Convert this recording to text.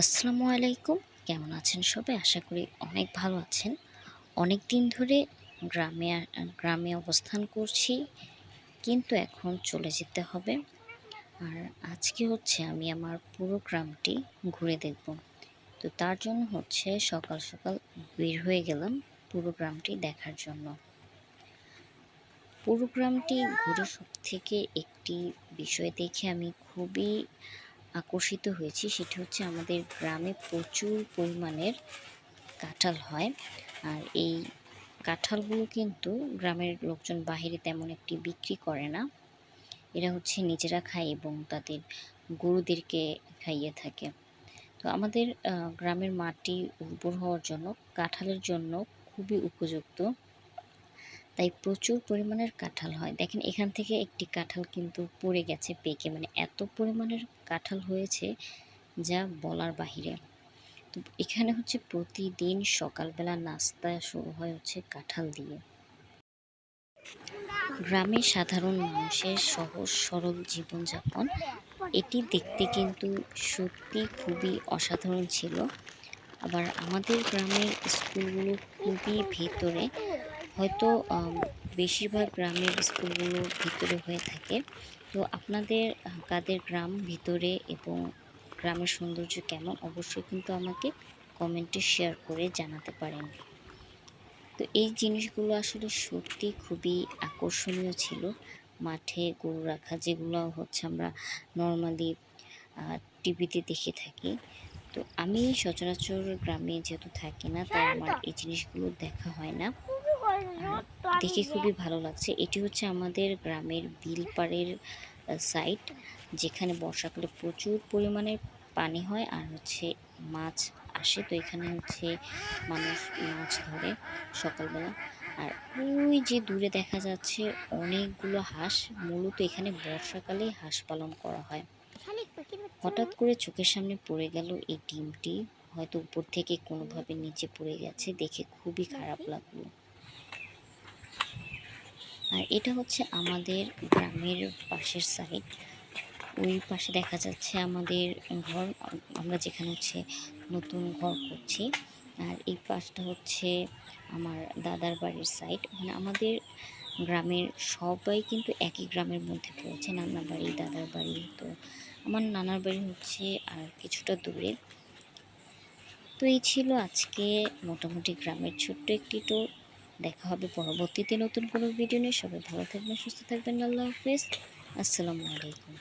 আসসালামু আলাইকুম। কেমন আছেন সবাই? আশা করি অনেক ভালো আছেন। অনেক দিন ধরে গ্রামে গ্রামে অবস্থান করছি, কিন্তু এখন চলে যেতে হবে। আর আজকে হচ্ছে আমি আমার পুরো গ্রামটি ঘুরে দেখব। তো তার জন্য হচ্ছে সকাল সকাল বের হয়ে গেলাম পুরো গ্রামটি দেখার জন্য। পুরো গ্রামটি ঘুরে সব থেকে একটি বিষয় দেখে আমি খুবই আকর্ষিত হয়েছি, সেটি হচ্ছে আমাদের গ্রামে প্রচুর পরিমাণের কাঁঠাল হয়। আর এই কাঁঠালগুলো কিন্তু গ্রামের লোকজন বাহিরে তেমন একটি বিক্রি করে না। এরা হচ্ছে নিজেরা খায় এবং তাদের গরুদেরকে খাইয়ে থাকে। তো আমাদের গ্রামের মাটি উর্বর হওয়ার জন্য, কাঁঠালের জন্য খুবই উপযুক্ত। তাই প্রচুর পরিমাণের কাঁঠাল হয়। দেখেন, এখান থেকে একটি কাঁঠাল কিন্তু পড়ে গেছে পেকে। মানে এত পরিমাণের কাঁঠাল হয়েছে যা বলার বাহিরে। তো এখানে হচ্ছে প্রতিদিন সকালবেলা নাস্তা শুরু হয় হচ্ছে কাঁঠাল দিয়ে। গ্রামের সাধারণ মানুষের সহজ সরল জীবনযাপন, এটি দেখতে কিন্তু সত্যি খুবই অসাধারণ ছিল। আবার আমাদের গ্রামের স্কুলগুলো খুবই ভেতরে হয়তো বেশিরভাগ গ্রামের স্কুলগুলো ভিতরে হয়ে থাকে। তো আপনাদের কাদের গ্রাম ভিতরে এবং গ্রামের সৌন্দর্য কেমন অবশ্যই কিন্তু আমাকে কমেন্টে শেয়ার করে জানাতে পারেন। তো এই জিনিসগুলো আসলে সত্যি খুবই আকর্ষণীয় ছিল। মাঠে গরু রাখা যেগুলো হচ্ছে আমরা নর্মালি টিভিতে দেখে থাকি। তো আমি সচরাচর গ্রামে যেহেতু থাকি না, তাই আমার এই জিনিসগুলো দেখা হয় না। দেখে খুবই ভালো লাগছে। এটি হচ্ছে আমাদের গ্রামের বিলপাড়ের সাইট যেখানে বর্ষাকালে প্রচুর পরিমাণে পানি হয় আর হচ্ছে মাছ আসে। তো এখানে হচ্ছে মানুষ মাছ ধরে সকালবেলা। আর ওই যে দূরে দেখা যাচ্ছে অনেকগুলো হাঁস। মূলত এখানে বর্ষাকালে হাঁস পালন করা হয়। হঠাৎ করে চোখের সামনে পড়ে গেল এই ডিমটি। হয়তো উপর থেকে কোনোভাবে নিচে পড়ে গেছে। দেখে খুবই খারাপ লাগল। আর এটা হচ্ছে আমাদের গ্রামের পাশের সাইড ওই পাশে দেখা যাচ্ছে আমাদের ঘর, আমরা যেখানে হচ্ছে নতুন ঘর করছি। আর এই পাশটা হচ্ছে আমার দাদার বাড়ির সাইড মানে আমাদের গ্রামের সবাই কিন্তু একই গ্রামের মধ্যে পড়েছে, নানার বাড়ি, দাদার বাড়ি, তো আমার নানার বাড়ি হচ্ছে আর কিছুটা দূরে। তো এই ছিল আজকে মোটামুটি গ্রামের ছোট্ট একটি টোর দেখা হবে পরবর্তীতে নতুন কোনো ভিডিও নিয়ে। সবাই ভালো থাকবেন, সুস্থ থাকবেন। আল্লাহ হাফেজ। আসসালামু আলাইকুম।